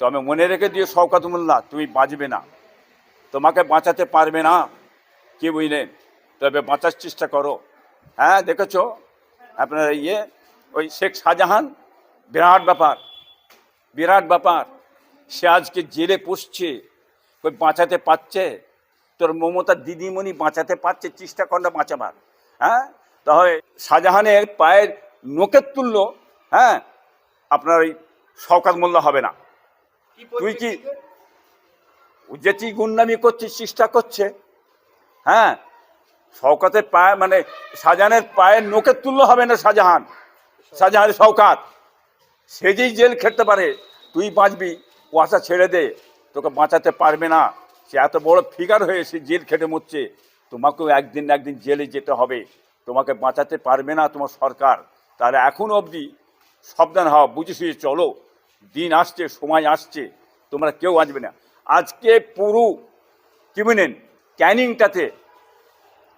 তবে মনে রেখে দিও শওকাত মোল্লা তুমি বাঁচবে না। তোমাকে বাঁচাতে পারবে না। কি বুঝলেন তবে বাঁচার চেষ্টা করো। হ্যাঁ দেখেছ? আপনার ইয়ে ওই শেখ শাহজাহান, বিরাট ব্যাপার বিরাট ব্যাপার। সে আজকে জেলে পুষছে ওই বাঁচাতে পারছে? তোর মমতার দিদিমণি বাঁচাতে পারছে, চেষ্টা কর না বাঁচাবার। হ্যাঁ? তাহলে শাহজাহানের পায়ের নোকের তুললো হ্যাঁ? আপনার ওই শওকাত মোল্লা হবে না। তুই কি যে তুই গুন্ডামি করছিস চেষ্টা করছে হ্যাঁ? শওকাতের পায়ে মানে শাহজাহানের পায়ের নোকের তুল্য হবে না শাহজাহান। শাহজাহানের শওকাত। সে যেই জেল খেটতে পারে তুই বাঁচবি ও আশা ছেড়ে দে তোকে বাঁচাতে পারবে না। সে এত বড় ফিগার হয়ে সে জেল খেটে মরছে তোমাকেও একদিন একদিন জেলে যেতে হবে। তোমাকে বাঁচাতে পারবে না তোমার সরকার। তাহলে এখন অবধি সাবধান হওয়া বুঝে শুয়ে চলো। দিন আসছে, সময় আসছে, তোমরা কেউ আসবে না। আজকে পুরো কি বলেন ক্যানিংটাতে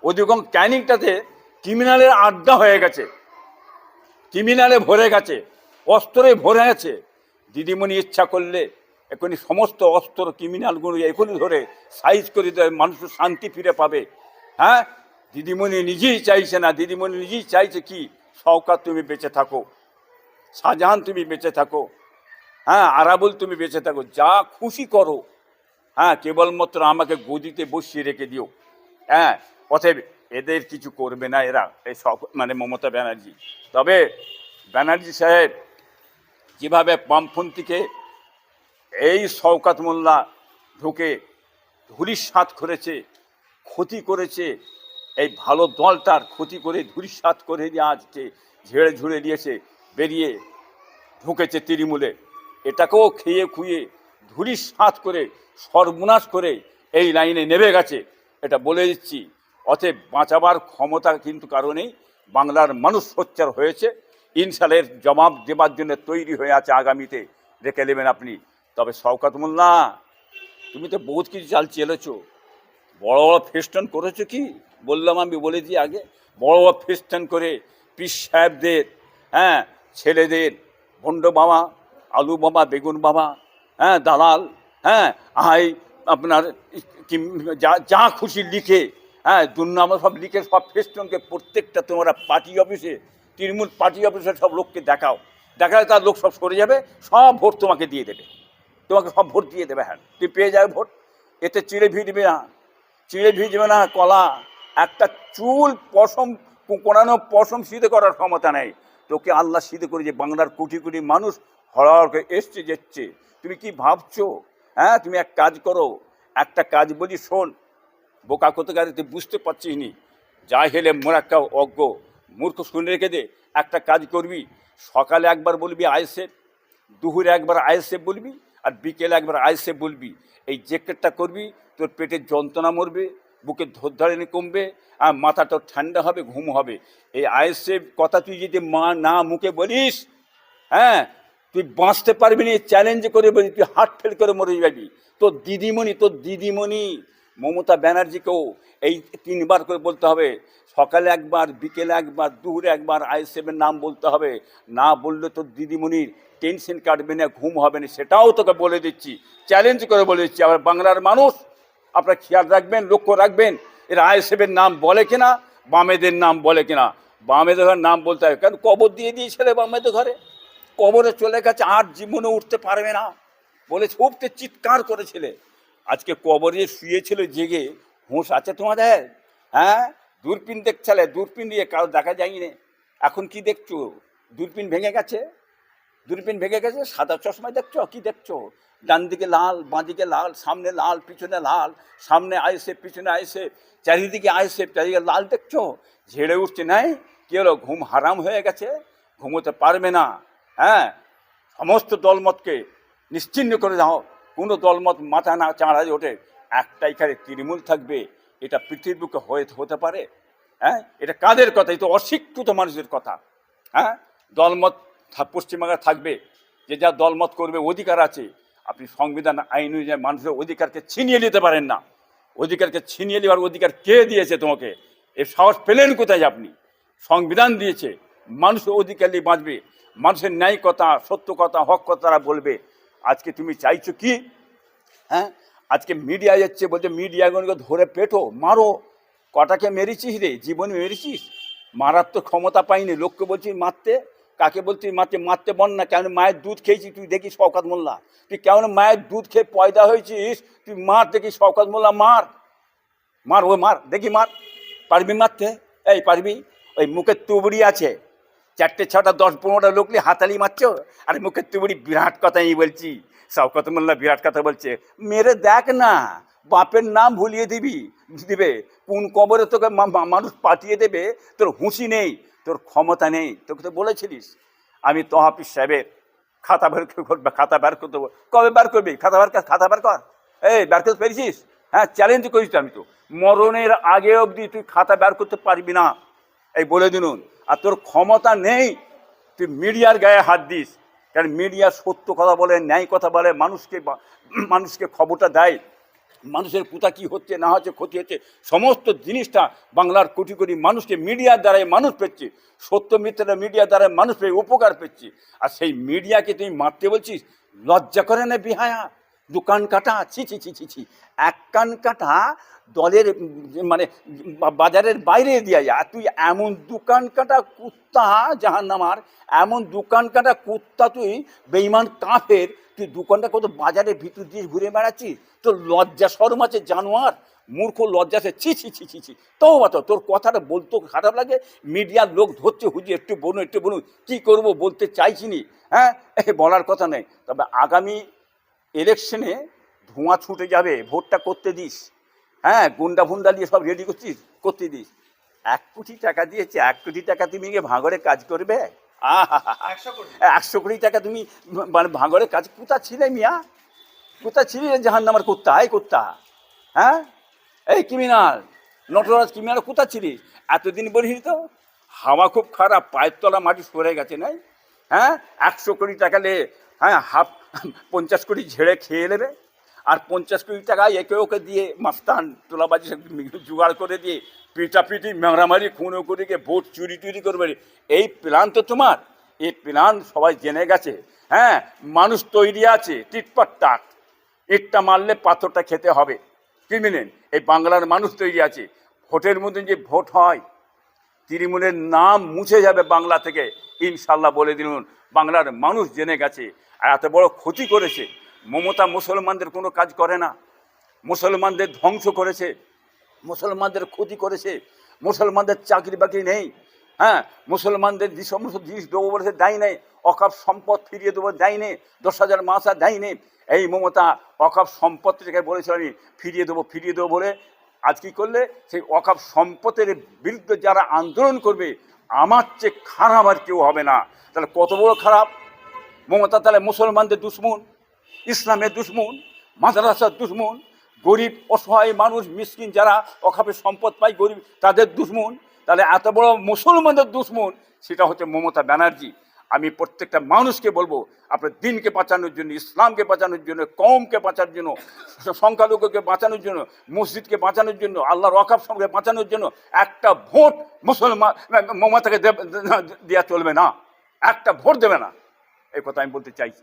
অধিকং ক্যানিংটাতে ক্রিমিনালের আড্ডা হয়ে গেছে। ক্রিমিনালে ভরে গেছে, অস্ত্রে ভরে গেছে দিদিমণি ইচ্ছা করলে এখনই সমস্ত অস্ত্র ক্রিমিনালগুলো এখনই ধরে সাইজ করে দেয়, মানুষ শান্তি ফিরে পাবে। হ্যাঁ? দিদিমণি নিজেই চাইছে না, দিদিমণি নিজেই চাইছে কি? সৌকাত তুমি বেঁচে থাকো, শাহজাহান তুমি বেঁচে থাকো। হ্যাঁ আরাবুল তুমি বেঁচে থাকো, যা খুশি করো। হ্যাঁ কেবলমাত্র আমাকে গদিতে বসিয়ে রেখে দিও। হ্যাঁ অতএব এদের কিছু করবে না এরা, এই সব মানে মমতা ব্যানার্জি। তবে ব্যানার্জি সাহেব, যেভাবে বামপন্থীকে এই শওকাত মোল্লা ঢুকে ধুলিস্বাত করেছে, ক্ষতি করেছে, এই ভালো দলটার ক্ষতি করে ধুলিস্বাত করে দিয়ে আজকে ঝেড়ে ঝুড়ে দিয়েছে বেরিয়ে ঢুকেছে তৃণমূলে। এটাকেও খেয়ে খুঁয়ে খুয়ে সাঁত করে, সর্বনাশ করে এই লাইনে নেমে গেছে। এটা বলে দিচ্ছি, অতএব বাঁচাবার ক্ষমতা কিন্তু কারণেই বাংলার মানুষ সোচ্চার হয়েছে ইনশালের জবাব দেবার জন্য তৈরি হয়ে আছে আগামীতে। রেখে নেবেন আপনি। তবে শওকাত মোল্লা, তুমি তো বহুত কিছু চাল চেলেছো বড় বড় ফেস্টন করেছ কি? বললাম আমি বলেছি আগে। বড় বড় ফেস্টন করে পিস সাহেবদের হ্যাঁ ছেলেদের, ভণ্ড বাবা আলু বাবা বেগুন বাবা হ্যাঁ দালাল হ্যাঁ আই আপনার যা যা খুশি লিখে হ্যাঁ দুর্নাম সব লিখে, সব ফেস্টনকে প্রত্যেকটা তোমরা পার্টি অফিসে, তৃণমূল পার্টি অফিসে সব লোককে দেখাও। দেখালে তার লোক সব সরে যাবে, সব ভোট তোমাকে দিয়ে দেবে। তোমাকে সব ভোট দিয়ে দেবে হ্যাঁ। তুই পেয়ে যাবে ভোট। এতে চিড়ে ভিজবে না, চিড়ে ভিজবে না কলা। একটা চুল পশম কোনানো পশম সিদ্ধ করার ক্ষমতা নেই। তোকে আল্লাহ সিদ্ধ করে যে বাংলার কোটি কোটি মানুষ হড়াহড় করে এসছে, যাচ্ছে। তুমি কি ভাবছ? হ্যাঁ তুমি এক কাজ করো, একটা কাজ বলি শোন। বোকা কোথাকারে, তুই বুঝতে পারছিস নি? যা হেলে মোরাক্কা অজ্ঞ মূর্খ শুনে রেখে দে, একটা কাজ করবি। সকালে একবার বলবি আইসেফ দুপুরে একবার আইসেফ বলবি, আর বিকেলে একবার আইসেফ বলবি। এই জ্যাকেটটা করবি, তোর পেটের যন্ত্রণা মরবে বুকের ধরধারিনি কমবে, আর মাথা তোর ঠান্ডা হবে, ঘুম হবে। এই আইসেফ কথা তুই যদি মা না মুখে বলিস হ্যাঁ তুই বাঁচতে পারবি না চ্যালেঞ্জ করে বলি, তুই হার্ট ফেল করে মরে যাবি। তোর দিদিমণি তোর দিদিমণি, মমতা ব্যানার্জিকেও এই তিনবার করে বলতে হবে, সকালে একবার, বিকেলে একবার, দুপুরে একবার, আইএসএফের নাম বলতে হবে। না বললে তোর দিদিমণির টেনশন কাটবে না, ঘুম হবে না, সেটাও তোকে বলে দিচ্ছি। চ্যালেঞ্জ করে বলে দিচ্ছি, আবার বাংলার মানুষ, আপনার খেয়াল রাখবেন, লক্ষ্য রাখবেন, এরা আইএসএফের নাম বলে কিনা, বামেদের নাম বলে কিনা। বামেদের ঘরের নাম বলতে হবে, কারণ কবর দিয়ে দিয়েছিল বামেদের ঘরে। কবরে চলে গেছে, আর জীবনে উঠতে পারবে না। বলে উঠতে চিৎকার করেছিলে। আজকে কবরে শুয়েছিল জেগে, হুঁশ আছে তোমাদের? হ্যাঁ? দূরপিন দেখছিলে দূরপিন দিয়ে কারও দেখা যায়নি। এখন কি দেখছ? দূরপিন ভেঙে গেছে? দূরপিন ভেঙে গেছে? সাদা চশমা দেখছ? কি দেখছ? ডান দিকে লাল, বাঁ দিকে লাল, সামনে লাল, পিছনে লাল, সামনে আইসে, পিছনে আইসে, চারিদিকে আইসে, চারিদিকে লাল দেখছ? ঝেড়ে উঠছে, নাই? কি হলো, ঘুম হারাম হয়ে গেছে? ঘুমোতে পারবে না। হ্যাঁ সমস্ত দলমতকে নিশ্চিন্ন করে দাও। কোনো দলমত মাথা না চাঁড়ায় ওঠে। একটাই খালি তৃণমূল থাকবে। এটা পৃথিবীর বুকে হয়ে হতে পারে। হ্যাঁ এটা কাদের কথা? তো অশিক্ষিত মানুষের কথা। হ্যাঁ দলমত পশ্চিমবাংলা থাকবে। যে যা দলমত করবে, অধিকার আছে। আপনি সংবিধান, আইন অনুযায়ী মানুষের অধিকারকে ছিনিয়ে নিতে পারেন না। অধিকারকে ছিনিয়ে নেওয়ার অধিকার কে দিয়েছে তোমাকে? এ সাহস পেলেন কোথায় আপনি? সংবিধান দিয়েছে। মানুষের অধিকার নিয়ে বাঁচবে। মানুষের ন্যায় কথা সত্য কথা হক কথা বলবে, আজকে তুমি চাইছো কি? হ্যাঁ? আজকে মিডিয়া যাচ্ছে বলছে মিডিয়াগুলোকে ধরে পেটো, মারো। কটাকে মেরেছিস রে? জীবনে মেরেছিস? মারার তো ক্ষমতা পাইনি। লোককে বলছিস মারতে। কাকে বলছিস মারতে? মারতে বল না। কেন মায়ের দুধ খেয়েছিস? তুই দেখিস শওকাত মোল্লা। তুই কেমন মায়ের দুধ খেয়ে পয়দা হয়েছিস? তুই মার দেখিস শওকাত মোল্লা মার। মার, ও মার। দেখি মার। পারবি মারতে? এই পারবি? ওই মুখের তুবড়ি আছে। চারটে, ছটা, দশ, পনেরোটা লোক নিয়ে হাতালি মারছো আর মুখের তুবড়ি বিরাট কথা আমি বলছি। শওকত মোল্লা বিরাট কথা বলছে। মেরে দেখ না, বাপের নাম ভুলিয়ে দিবি। দিবে, কোন কবরে তোকে মানুষ পাঠিয়ে দেবে? তোর হুঁশি নেই, তোর ক্ষমতা নেই। তোকে তো বলেছিলিস। আমি তহাফিস সাহেবের খাতা বের করবে খাতা বের করতে কবে বার করবি? খাতা বার কর খাতা বার কর। এই, বের করতে পেরেছিস? হ্যাঁ চ্যালেঞ্জ করিস আমি তো। মরণের আগে অবধি তুই খাতা বের করতে পারবি না। এই বলে দিনুন। আর তোর ক্ষমতা নেই, তুই মিডিয়ার গায়ে হাত দিস। কারণ মিডিয়া সত্য কথা বলে, ন্যায় কথা বলে, মানুষকে মানুষকে খবরটা দেয়। মানুষের কোথা কি হচ্ছে, না হচ্ছে, ক্ষতি হচ্ছে, সমস্ত জিনিসটা বাংলার কোটি কোটি মানুষকে মিডিয়ার দ্বারাই মানুষ পেচ্ছে সত্য মিথ্যাটা মিডিয়ার দ্বারাই মানুষ পেয়ে উপকার পেচ্ছে আর সেই মিডিয়াকে তুমি মারতে বলছিস, লজ্জা করে না বিহায়া। দোকান কাটা, ছি ছি ছি ছি ছি। এক কান কাটা দলের মানে বাজারের বাইরে দিয়ে যায় তুই এমন দোকান কাটা কুত্তা জাহান্নামার এমন দোকান কাটা কুত্তা তুই বেইমান কাফের, তুই দোকানটা কত বাজারের ভিতর দিয়ে ঘুরে বেড়াচ্ছিস? তোর লজ্জা সরম আছে, জানোয়ার? মূর্খ লজ্জা সে ছি ছি ছি ছি ছি। তো বাতো তোর কথাটা বলতে খারাপ লাগে? মিডিয়ার লোক ধরছে হুজি একটু বলুন একটু বলুন। কী করব বলতে চাইছি নি? হ্যাঁ? বলার কথা নেই। তবে আগামী ইলেকশনে ধোঁয়া ছুটে যাবে ভোটটা করতে দিস। হ্যাঁ গুন্ডা ফুন্ডা দিয়ে সব রেডি করছিস করতে দিস। এক কোটি টাকা দিয়েছে এক কোটি টাকা তুমি গিয়ে ভাঙরে কাজ করবে? আহা একশো কোটি। টাকা তুমি মানে ভাঙরে কাজ কোথা ছিলে মিয়া? কোথা ছিলে জাহান নামার কুত্তা? এই কুত্তা হ্যাঁ? এই ক্রিমিনাল নটরাজ ক্রিমিনাল কোথা ছিলিস এতদিন বলিস তো হাওয়া খুব খারাপ পায়ের তলা মাটি সরে গেছে নাই? হ্যাঁ? একশো কোটি টাকা লে হ্যাঁ হাফ পঞ্চাশ কোটি ঝেড়ে খেয়ে নেবে। আর পঞ্চাশ কোটি টাকা একে ওকে দিয়ে মাস্তান, তোলাবাজি জোগাড় করে দিয়ে পিটাপিটি মারামারি খুনো করে গিয়ে ভোট চুরি টুরি করবে। এই প্ল্যান তো তোমার। এই প্ল্যান সবাই জেনে গেছে। হ্যাঁ মানুষ তৈরি আছে, টিটপাট টাট ইটটা মারলে পাথরটা খেতে হবে। কি মিলেন? এই বাংলার মানুষ তৈরি আছে। ভোটের মধ্যে যে ভোট হয় তৃণমূলের নাম মুছে যাবে বাংলা থেকে। ইনশাল্লাহ বলে দিলুন, বাংলার মানুষ জেনে গেছে আর এত বড় ক্ষতি করেছে। মমতা মুসলমানদের কোনো কাজ করে না। মুসলমানদের ধ্বংস করেছে। মুসলমানদের ক্ষতি করেছে। মুসলমানদের চাকরি বাকরি নেই। হ্যাঁ মুসলমানদের যে সমস্ত জিনিস দেবো বলেছে, দেয় নেই। অকাপ সম্পদ ফিরিয়ে দেবো, দেয় নেই। দশ হাজার মাসা দেয় নেই। এই মমতা, অকাপ সম্পত্তিটাকে বলেছিল আমি, ফিরিয়ে দেবো ফিরিয়ে দেবো বলে আজ কি করলে? সেই অকাপ সম্পদের বিরুদ্ধে যারা আন্দোলন করবে, আমার চেয়ে খারাপ আর কেউ হবে না। তাহলে কত বড় খারাপ? মমতা তাহলে মুসলমানদের দুশ্মন, ইসলামের দুশ্মন, মাদ্রাসার দুশ্মন, গরিব, অসহায় মানুষ, মিসকিন যারা অখাপে সম্পদ পায়, গরিব, তাদের দুশ্মন। তাহলে এত বড় মুসলমানদের দুশ্মন, সেটা হচ্ছে মমতা ব্যানার্জি। আমি প্রত্যেকটা মানুষকে বলব, আপনার দিনকে বাঁচানোর জন্য, ইসলামকে বাঁচানোর জন্য কমকে বাঁচানোর জন্য, সংখ্যালঘুকে বাঁচানোর জন্য, মসজিদকে বাঁচানোর জন্য, আল্লাহর রকাব সঙ্গে বাঁচানোর জন্য একটা ভোট মুসলমান, মমতাকে দেওয়া চলবে না। একটা ভোট দেবে না। এই কথা আমি বলতে চাইছি।